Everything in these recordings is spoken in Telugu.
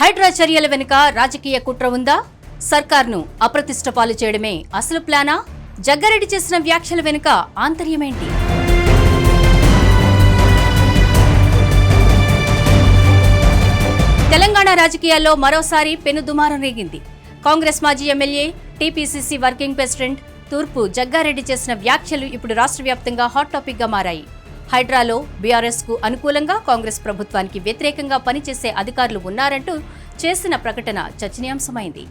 హైడ్రా చర్యల వెనుక రాజకీయ కుట్ర ఉందా? సర్కార్ను అప్రతిష్ట పాలు చేయడమే అసలు ప్లానా? జగ్గారెడ్డి చేసిన వ్యాఖ్యల వెనుక ఆంతర్యమేంటి? తెలంగాణ రాజకీయాల్లో మరోసారి పెనుదుమారం రేగింది. కాంగ్రెస్ మాజీ ఎమ్మెల్యే టీపీసీసీ వర్కింగ్ ప్రెసిడెంట్ తూర్పు జగ్గారెడ్డి చేసిన వ్యాఖ్యలు ఇప్పుడు రాష్ట్ర వ్యాప్తంగా హాట్ టాపిక్గా మారాయి. హైడ్రాలో బీఆర్ఎస్కు అనుకూలంగా కాంగ్రెస్ ప్రభుత్వానికి వ్యతిరేకంగా పనిచేసే అధికారులు ఉన్నారంటూ చేసిన ప్రకటన చర్చనీయాంశమైంది.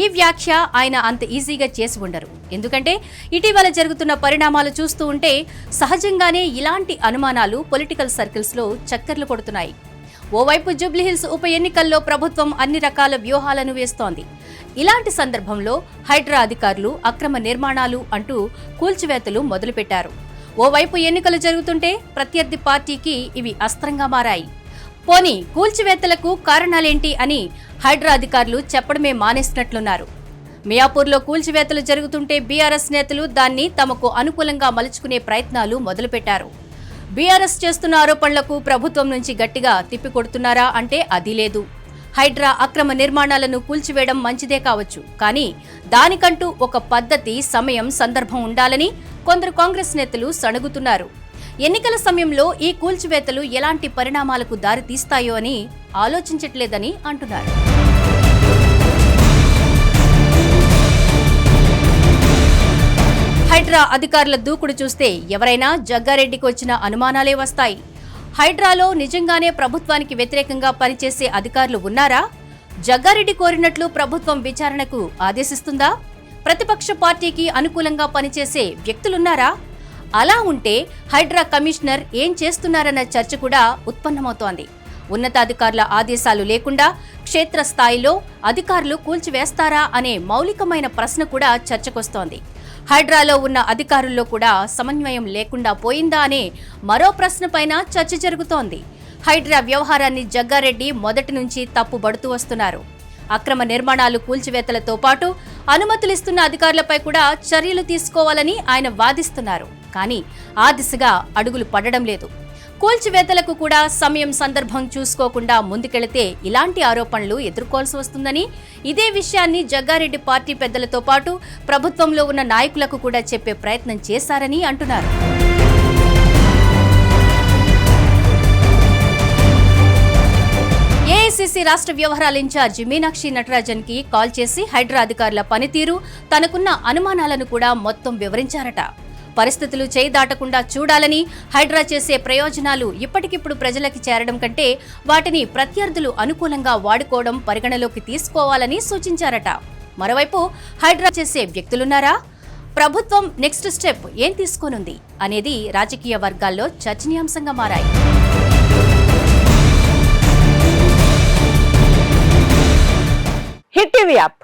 ఈ వ్యాఖ్య ఆయన అంత ఈజీగా చేసి ఉండరు. ఎందుకంటే ఇటీవల జరుగుతున్న పరిణామాలు చూస్తూ ఉంటే సహజంగానే ఇలాంటి అనుమానాలు పొలిటికల్ సర్కిల్స్లో చక్కర్లు కొడుతున్నాయి. ఓవైపు జూబ్లీహిల్స్ ఉప ఎన్నికల్లో ప్రభుత్వం అన్ని రకాల వ్యూహాలను వేస్తోంది. ఇలాంటి సందర్భంలో హైడ్రా అధికారులు అక్రమ నిర్మాణాలు అంటూ కూల్చివేతలు మొదలుపెట్టారు. ఓవైపు ఎన్నికలు జరుగుతుంటే ప్రత్యర్థి పార్టీకి ఇవి అస్త్రంగా మారాయి. పోనీ కూల్చివేతలకు కారణాలేంటి అని హైడ్రా అధికారులు చెప్పడమే మానేసినట్లున్నారు. మియాపూర్లో కూల్చివేతలు జరుగుతుంటే బీఆర్ఎస్ నేతలు దాన్ని తమకు అనుకూలంగా మలుచుకునే ప్రయత్నాలు మొదలుపెట్టారు. బీఆర్ఎస్ చేస్తున్న ఆరోపణలకు ప్రభుత్వం నుంచి గట్టిగా తిప్పికొడుతున్నారా అంటే అది లేదు. హైడ్రా అక్రమ నిర్మాణాలను కూల్చివేయడం మంచిదే కావచ్చు. కానీ దానికంటూ ఒక పద్ధతి సమయం సందర్భం ఉండాలని కొందరు కాంగ్రెస్ నేతలు సణుగుతున్నారు. ఎన్నికల సమయంలో ఈ కూల్చివేతలు ఎలాంటి పరిణామాలకు దారితీస్తాయో అని ఆలోచించట్లేదని అంటున్నారు. హైడ్రా అధికారుల దూకుడు చూస్తే ఎవరైనా జగ్గారెడ్డికి వచ్చిన అనుమానాలే వస్తాయి. హైడ్రాలో నిజంగానే ప్రభుత్వానికి వ్యతిరేకంగా పనిచేసే అధికారులు ఉన్నారా? జగ్గారెడ్డి కోరినట్లు ప్రభుత్వం విచారణకు ఆదేశిస్తుందా? ప్రతిపక్ష పార్టీకి అనుకూలంగా పనిచేసే వ్యక్తులున్నారా? అలా ఉంటే హైడ్రా కమిషనర్ ఏం చేస్తున్నారన్న చర్చ కూడా ఉత్పన్నమవుతోంది. ఉన్నతాధికారుల ఆదేశాలు లేకుండా క్షేత్రస్థాయిలో అధికారులు కూల్చివేస్తారా అనే మౌలికమైన ప్రశ్న కూడా చర్చకొస్తోంది. హైడ్రాలో ఉన్న అధికారుల్లో కూడా సమన్వయం లేకుండా పోయిందా అనే మరో ప్రశ్నపైన చర్చ జరుగుతోంది. హైడ్రా వ్యవహారాన్ని జగ్గారెడ్డి మొదటి నుంచి తప్పుబడుతూ వస్తున్నారు. అక్రమ నిర్మాణాలు కూల్చివేతలతో పాటు అనుమతులిస్తున్న అధికారులపై కూడా చర్యలు తీసుకోవాలని ఆయన వాదిస్తున్నారు. కానీ ఆ దిశగా అడుగులు పడడం లేదు. కూల్చివేతలకు కూడా సమయం సందర్భం చూసుకోకుండా ముందుకెళితే ఇలాంటి ఆరోపణలు ఎదుర్కోవాల్సి వస్తుందని. ఇదే విషయాన్ని జగ్గారెడ్డి పార్టీ పెద్దలతో పాటు ప్రభుత్వంలో ఉన్న నాయకులకు కూడా చెప్పే ప్రయత్నం చేశారని అంటున్నారు. ఏఐసిసి రాష్ట్ర వ్యవహారాల ఇన్ఛార్జ్ మీనాక్షి నటరాజన్కి కాల్ చేసి హైడ్రా అధికారుల పనితీరు తనకున్న అనుమానాలను కూడా మొత్తం వివరించారట. పరిస్థితులు చేయి దాటకుండా చూడాలని హైడ్రా చేసే ప్రయోజనాలు ఇప్పటికిప్పుడు ప్రజలకి చేరడం కంటే వాటిని ప్రత్యర్థులు అనుకూలంగా వాడుకోవడం పరిగణలోకి తీసుకోవాలని సూచించారట. మరోవైపు హైడ్రా చేసే వ్యక్తులున్నారా? ప్రభుత్వం నెక్స్ట్ స్టెప్ ఏం తీసుకోనుంది అనేది రాజకీయ వర్గాల్లో చర్చనీయాంశంగా మారాయి. Hit TV app